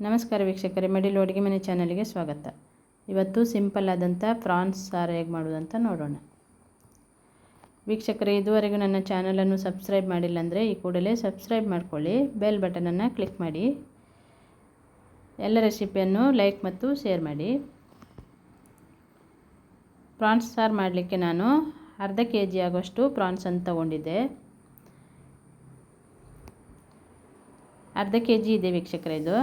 ನಮಸ್ಕಾರ ವೀಕ್ಷಕರೇ, ಮೆಡಿಲ್ ಅಡುಗೆ ಮನೆ ಚಾನಲ್ಗೆ ಸ್ವಾಗತ. ಇವತ್ತು ಸಿಂಪಲ್ ಆದಂಥ ಪ್ರಾನ್ಸ್ ಸಾರು ಹೇಗೆ ಮಾಡೋದಂತ ನೋಡೋಣ. ವೀಕ್ಷಕರೇ, ಇದುವರೆಗೂ ನನ್ನ ಚಾನಲನ್ನು ಸಬ್ಸ್ಕ್ರೈಬ್ ಮಾಡಿಲ್ಲ ಅಂದರೆ ಈ ಕೂಡಲೇ ಸಬ್ಸ್ಕ್ರೈಬ್ ಮಾಡ್ಕೊಳ್ಳಿ, ಬೆಲ್ ಬಟನನ್ನು ಕ್ಲಿಕ್ ಮಾಡಿ, ಎಲ್ಲ ರೆಸಿಪಿಯನ್ನು ಲೈಕ್ ಮತ್ತು ಶೇರ್ ಮಾಡಿ. ಪ್ರಾನ್ಸ್ ಸಾರು ಮಾಡಲಿಕ್ಕೆ ನಾನು ಅರ್ಧ ಕೆ ಜಿ ಆಗೋಷ್ಟು ಪ್ರಾನ್ಸನ್ನು ತಗೊಂಡಿದ್ದೆ. ಅರ್ಧ ಕೆ ಜಿ ಇದೆ ವೀಕ್ಷಕರ ಇದು.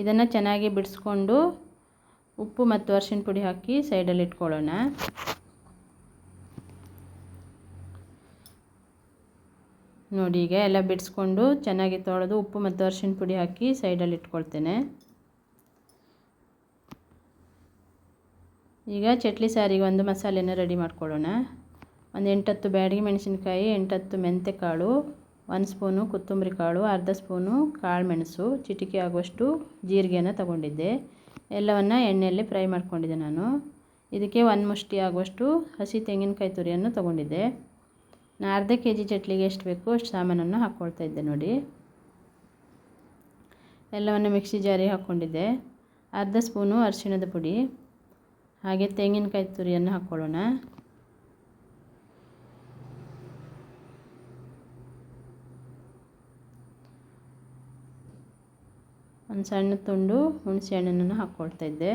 ಇದನ್ನು ಚೆನ್ನಾಗಿ ಬಿಡಿಸ್ಕೊಂಡು ಉಪ್ಪು ಮತ್ತು ಅರ್ಶಿಣ ಪುಡಿ ಹಾಕಿ ಸೈಡಲ್ಲಿ ಇಟ್ಕೊಳ್ಳೋಣ. ನೋಡಿ ಈಗ ಎಲ್ಲ ಬಿಡಿಸ್ಕೊಂಡು ಚೆನ್ನಾಗಿ ತೊಳೆದು ಉಪ್ಪು ಮತ್ತು ಅರ್ಶಿನ ಪುಡಿ ಹಾಕಿ ಸೈಡಲ್ಲಿ ಇಟ್ಕೊಳ್ತೇನೆ. ಈಗ ಚಟ್ಲಿ ಸಾರಿಗೆ ಒಂದು ಮಸಾಲೆನ ರೆಡಿ ಮಾಡ್ಕೊಳ್ಳೋಣ. ಒಂದು ಎಂಟತ್ತು ಬ್ಯಾಡಗಿ ಮೆಣಸಿನ್ಕಾಯಿ, ಎಂಟತ್ತು ಮೆಂತೆಕಾಳು ಒಂದು ಸ್ಪೂನು ಕೊತ್ತಂಬರಿ ಕಾಳು, ಅರ್ಧ ಸ್ಪೂನು ಕಾಳುಮೆಣಸು, ಚಿಟಿಕೆ ಆಗುವಷ್ಟು ಜೀರಿಗೆನ ತಗೊಂಡಿದ್ದೆ. ಎಲ್ಲವನ್ನು ಎಣ್ಣೆಯಲ್ಲಿ ಫ್ರೈ ಮಾಡಿಕೊಂಡಿದ್ದೆ ನಾನು. ಇದಕ್ಕೆ ಒಂದು ಮುಷ್ಟಿ ಆಗುವಷ್ಟು ಹಸಿ ತೆಂಗಿನಕಾಯಿ ತುರಿಯನ್ನು ತೊಗೊಂಡಿದ್ದೆ. ನಾನು ಅರ್ಧ ಕೆ ಜಿ ಚಟ್ಲಿಗೆ ಎಷ್ಟು ಬೇಕು ಅಷ್ಟು ಸಾಮಾನನ್ನು ಹಾಕ್ಕೊಳ್ತಾ ಇದ್ದೆ ನೋಡಿ. ಎಲ್ಲವನ್ನು ಮಿಕ್ಸಿ ಜಾರಿ ಹಾಕ್ಕೊಂಡಿದ್ದೆ. ಅರ್ಧ ಸ್ಪೂನು ಅರಿಶಿಣದ ಪುಡಿ, ಹಾಗೆ ತೆಂಗಿನಕಾಯಿ ತುರಿಯನ್ನು ಹಾಕ್ಕೊಳ್ಳೋಣ. ಒಂದು ಸಣ್ಣ ತುಂಡು ಹುಣಸೆ ಹಣ್ಣನ್ನು ಹಾಕ್ಕೊಳ್ತಾ ಇದ್ದೆ.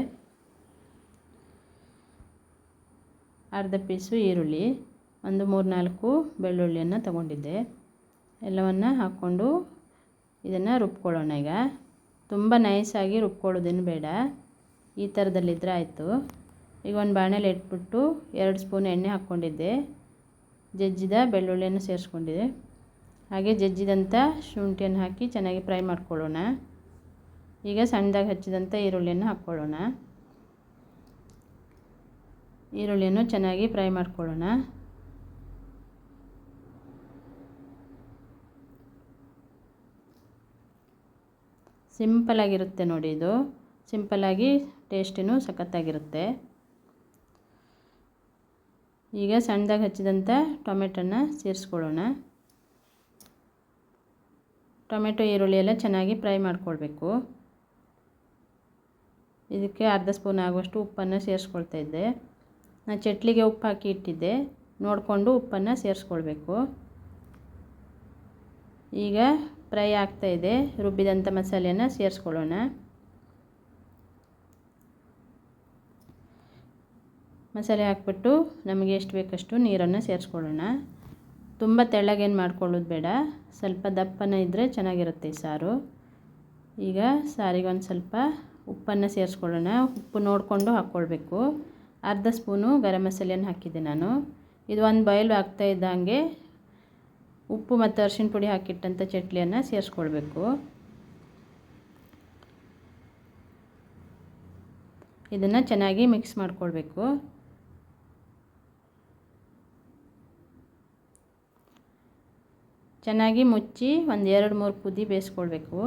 ಅರ್ಧ ಪೀಸು ಈರುಳ್ಳಿ, ಒಂದು ಮೂರು ನಾಲ್ಕು ಬೆಳ್ಳುಳ್ಳಿಯನ್ನು ತಗೊಂಡಿದ್ದೆ. ಎಲ್ಲವನ್ನು ಹಾಕ್ಕೊಂಡು ಇದನ್ನು ರುಬ್ಕೊಳ್ಳೋಣ ಈಗ. ತುಂಬ ನೈಸಾಗಿ ರುಬ್ಕೊಳ್ಳೋದೇನು ಬೇಡ. ಈ ಥರದಲ್ಲಿದ್ದರೆ ಆಯಿತು. ಈಗ ಒಂದು ಬಾಣಲೆ ಇಟ್ಬಿಟ್ಟು ಎರಡು ಸ್ಪೂನ್ ಎಣ್ಣೆ ಹಾಕ್ಕೊಂಡಿದ್ದೆ. ಜಜ್ಜಿದ ಬೆಳ್ಳುಳ್ಳಿಯನ್ನು ಸೇರಿಸ್ಕೊಂಡಿದ್ದೆ. ಹಾಗೆ ಜಜ್ಜಿದಂಥ ಶುಂಠಿಯನ್ನು ಹಾಕಿ ಚೆನ್ನಾಗಿ ಫ್ರೈ ಮಾಡ್ಕೊಳ್ಳೋಣ. ಈಗ ಸಣ್ಣದಾಗಿ ಹಚ್ಚಿದಂಥ ಈರುಳ್ಳಿಯನ್ನು ಹಾಕ್ಕೊಳ್ಳೋಣ. ಈರುಳ್ಳಿಯನ್ನು ಚೆನ್ನಾಗಿ ಫ್ರೈ ಮಾಡ್ಕೊಳ್ಳೋಣ. ಸಿಂಪಲಾಗಿರುತ್ತೆ ನೋಡಿ ಇದು. ಸಿಂಪಲಾಗಿ ಟೇಸ್ಟಿನೂ ಸಖತ್ತಾಗಿರುತ್ತೆ. ಈಗ ಸಣ್ಣದಾಗಿ ಹಚ್ಚಿದಂಥ ಟೊಮೆಟೊನ ಸೇರಿಸ್ಕೊಳ್ಳೋಣ. ಟೊಮೆಟೊ ಈರುಳ್ಳಿ ಎಲ್ಲ ಚೆನ್ನಾಗಿ ಫ್ರೈ ಮಾಡ್ಕೊಳ್ಬೇಕು. ಇದಕ್ಕೆ ಅರ್ಧ ಸ್ಪೂನ್ ಆಗುವಷ್ಟು ಉಪ್ಪನ್ನು ಸೇರಿಸ್ಕೊಳ್ತಾ ಇದ್ದೆ. ನಾನು ಚಟ್ಲಿಗೆ ಉಪ್ಪು ಹಾಕಿ ಇಟ್ಟಿದ್ದೆ. ನೋಡಿಕೊಂಡು ಉಪ್ಪನ್ನು ಸೇರಿಸ್ಕೊಳ್ಬೇಕು. ಈಗ ಫ್ರೈ ಆಗ್ತಾಯಿದೆ ರುಬ್ಬಿದಂಥ ಮಸಾಲೆಯನ್ನು ಸೇರಿಸ್ಕೊಳ್ಳೋಣ. ಮಸಾಲೆ ಹಾಕ್ಬಿಟ್ಟು ನಮಗೆ ಎಷ್ಟು ಬೇಕಷ್ಟು ನೀರನ್ನು ಸೇರಿಸ್ಕೊಳ್ಳೋಣ. ತುಂಬ ತೆಳ್ಳಗೇನು ಮಾಡ್ಕೊಳ್ಳೋದು ಬೇಡ. ಸ್ವಲ್ಪ ದಪ್ಪನ ಇದ್ದರೆ ಚೆನ್ನಾಗಿರುತ್ತೆ ಸಾರು. ಈಗ ಸಾರಿಗೆ ಒಂದು ಸ್ವಲ್ಪ ಉಪ್ಪನ್ನು ಸೇರಿಸ್ಕೊಳ್ಳೋಣ. ಉಪ್ಪು ನೋಡಿಕೊಂಡು ಹಾಕ್ಕೊಳ್ಬೇಕು. ಅರ್ಧ ಸ್ಪೂನು ಗರಂ ಮಸಾಲೆಯನ್ನು ಹಾಕಿದ್ದೆ ನಾನು. ಇದು ಒಂದು ಬಾಯ್ಲ್ ಆಗ್ತಾ ಇದ್ದಂಗೆ ಉಪ್ಪು ಮತ್ತು ಅರಿಶಿಣ ಪುಡಿ ಹಾಕಿಟ್ಟಂಥ ಚಟ್ಲಿಯನ್ನು ಸೇರಿಸ್ಕೊಳ್ಬೇಕು. ಇದನ್ನು ಚೆನ್ನಾಗಿ ಮಿಕ್ಸ್ ಮಾಡಿಕೊಳ್ಬೇಕು. ಚೆನ್ನಾಗಿ ಮುಚ್ಚಿ ಒಂದು ಎರಡು ಮೂರು ಕುದಿ ಬೇಯಿಸ್ಕೊಳ್ಬೇಕು.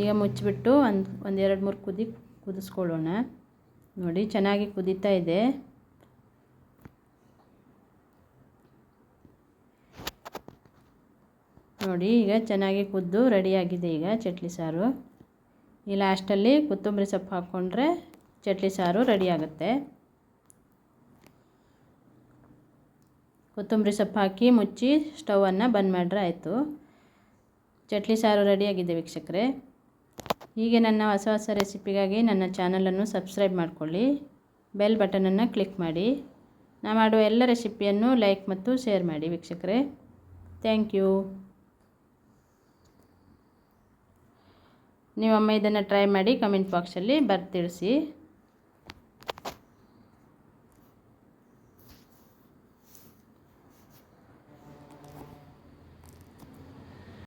ಈಗ ಮುಚ್ಚಿಬಿಟ್ಟು ಒಂದು ಒಂದು ಎರಡು, ಮೂರು ಕುದಿ, ಕುದಿಸ್ಕೊಳ್ಳೋಣ. ನೋಡಿ, ಚೆನ್ನಾಗಿ ಕುದೀತಾ ಇದೆ. ನೋಡಿ, ಈಗ ಚೆನ್ನಾಗಿ ಕುದ್ದು ರೆಡಿಯಾಗಿದೆ ಈಗ ಚಟ್ಲಿ ಸಾರು. ಈ ಲಾಸ್ಟಲ್ಲಿ ಕೊತ್ತಂಬರಿ ಸೊಪ್ಪು ಹಾಕ್ಕೊಂಡ್ರೆ ಚಟ್ಲಿ ಸಾರು ರೆಡಿಯಾಗುತ್ತೆ ಕೊತ್ತಂಬರಿ ಸೊಪ್ಪು ಹಾಕಿ ಮುಚ್ಚಿ ಸ್ಟವನ್ನು ಬಂದ್ ಮಾಡ್ರೆ ಆಯಿತು. ಚಟ್ಲಿ ಸಾರು ರೆಡಿಯಾಗಿದೆ ವೀಕ್ಷಕರೇ. ಹೀಗೆ ನನ್ನ ಹೊಸ ಹೊಸ ರೆಸಿಪಿಗಾಗಿ ನನ್ನ ಚಾನಲನ್ನು ಸಬ್ಸ್ಕ್ರೈಬ್ ಮಾಡಿಕೊಳ್ಳಿ. ಬೆಲ್ ಬಟನನ್ನು ಕ್ಲಿಕ್ ಮಾಡಿ. ನಾ ಮಾಡುವ ಎಲ್ಲ ರೆಸಿಪಿಯನ್ನು ಲೈಕ್ ಮತ್ತು ಶೇರ್ ಮಾಡಿ ವೀಕ್ಷಕರೇ. Thank you. ನೀವೊಮ್ಮೆ ಇದನ್ನು ಟ್ರೈ ಮಾಡಿ ಕಮೆಂಟ್ ಬಾಕ್ಸಲ್ಲಿ ಬರ್ತಿಳಿಸಿ